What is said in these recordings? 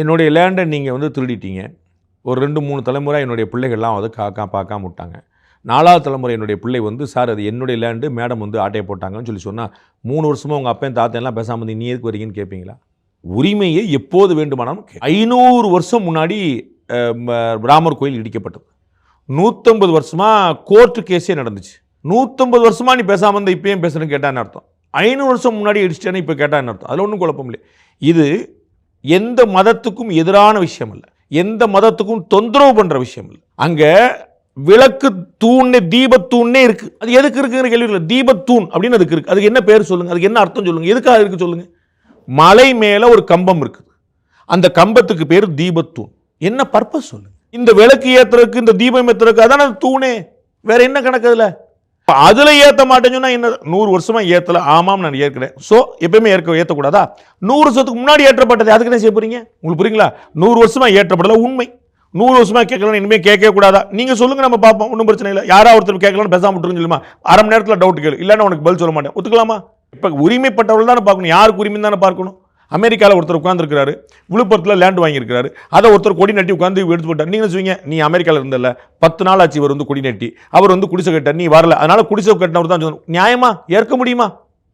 என்னுடைய லேண்டை நீங்கள் வந்து திருடிட்டீங்க. ஒரு ரெண்டு மூணு தலைமுறை என்னுடைய பிள்ளைகள்லாம் அதை காக்கா பார்க்காம விட்டாங்க நாலாவது தலைமுறை என்னுடைய பிள்ளை வந்து சார் அது என்னுடைய லேண்டு மேடம் வந்து ஆட்டையை போட்டாங்கன்னு சொல்லி சொன்னால் மூணு வருஷமாக உங்கள் அப்பையும் தாத்தையெல்லாம் பேசாமல் வந்து நீ எதுக்கு வரீங்கன்னு கேட்பீங்களா உரிமையை எப்போது வேண்டுமானாலும் ஐநூறு வருஷம் முன்னாடி ராமர் கோயில் இடிக்கப்பட்டது. நூற்றம்பது வருஷமாக கோர்ட்டு கேஸே நடந்துச்சு. நூற்றம்பது வருஷமாக நீ பேசாமல் இருந்த இப்பயும் பேசுகிறேன்னு கேட்டான்னு அர்த்தம்? ஐநூறு வருஷம் முன்னாடி இடிச்சிட்டேன்னு இப்போ கேட்டான்னு அர்த்தம்? அதில் ஒன்றும் குழப்பம் இல்லை. இது எந்த மதத்துக்கும் எதிரான விஷயம் இல்லை எந்த மதத்துக்கும் தொந்தரவு பண்ணுற விஷயம் இல்லை அங்கே விளக்கு தூண்ணே தீபத்தூண்ணே இருக்கு. அது எதுக்கு இருக்குங்கிற கேள்வி இல்லை. தீபத்தூண் அப்படின்னு அதுக்கு இருக்கு. அதுக்கு என்ன பேர் சொல்லுங்க? அதுக்கு என்ன அர்த்தம் சொல்லுங்க? எதுக்காக இருக்கு சொல்லுங்க? மலை மேலே ஒரு கம்பம் இருக்குது. அந்த கம்பத்துக்கு பேர் தீபத்தூண் என்ன பர்பஸ் சொல்லுங்க? இந்த விளக்கு ஏத்துறதுக்கு இந்த தீபம் ஏத்துறதுக்கு அதான அது தூணே. வேற என்ன கணக்கு அதில்? இப்போ அதில் ஏற்ற மாட்டேன்னு சொன்னால் என்ன? நூறு வருஷமாக ஏற்றலை ஆமாம் நான் ஏற்கிறேன் ஸோ எப்பயுமே ஏற்க ஏற்றக்கூடாதா நூறு வருஷத்துக்கு முன்னாடி ஏற்றப்பட்டது அதுக்கு என்ன செய்ய போகிறீங்க உங்களுக்கு புரியுங்களா? நூறு வருஷமாக ஏற்றப்படல உண்மை. நூறு வருஷமாக கேட்கலாம் இனிமேல் கேட்கவே கூடாதா? நீங்கள் சொல்லுங்க நம்ம பார்ப்போம். ஒன்றும் பிரச்சனை இல்லை. யாரா ஒருத்தர் கேட்கலாம் பேசாம விட்டுருன்னு சொல்லுமா? அரை மணி நேரத்தில் டவுட் கேளு. இல்லைன்னா உனக்கு பதில் சொல்ல மாட்டேன். ஒத்துக்கலாமா? இப்போ உரிமைப்பட்டவர்கள் தானே பார்க்கணும். யாருக்கு உரிமை தானே பார்க்கணும்? அமெரிக்காவில் ஒருத்தர் உட்காந்துருக்காரு விழுப்புரத்தில் லேண்ட் வாங்கியிருக்காரு அதை ஒருத்தர் கொடி நட்டி உட்காந்து எடுத்து போட்டார். நீங்கள் சொல்லுவீங்க? நீ அமெரிக்காவில் இருந்தல பத்து நாள் ஆச்சு இவர் வந்து கொடி நட்டி. அவர் வந்து குடிசை கட்டார் நீ வரல. அதனால குடிசை கட்டினவர் தான் சொல்லணும் நியாயமா? ஏற்க முடியுமா?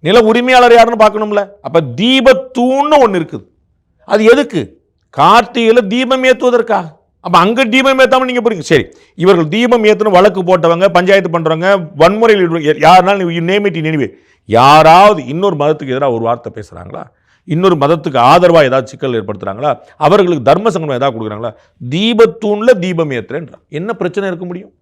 நில உரிமையாளர் யாருன்னு பார்க்கணும்ல. அப்போ தீபத்தூண்னு ஒன்று இருக்குது. அது எதுக்கு? கார்த்திகையில் தீபம் ஏற்றுவதற்காக அப்போ அங்கே தீபம் ஏற்றாமல் நீங்கள் போறீங்க. சரி இவர்கள் தீபம் ஏற்றணும் வழக்கு போட்டவங்க பஞ்சாயத்து பண்ணுறவங்க வன்முறையில் யாருனாலும் நேமிட்டி நினைவு யாராவது இன்னொரு மதத்துக்கு எதிராக ஒரு வார்த்தை பேசுகிறாங்களா இன்னொரு மதத்துக்கு ஆதரவாக ஏதாவது சிக்கல் ஏற்படுத்துகிறாங்களா அவர்களுக்கு தர்ம சங்கடம் ஏதாவது கொடுக்குறாங்களா? தீபத்தூணில் தீபம் ஏற்றுறேன்றான் என்ன பிரச்சனை இருக்க முடியும்?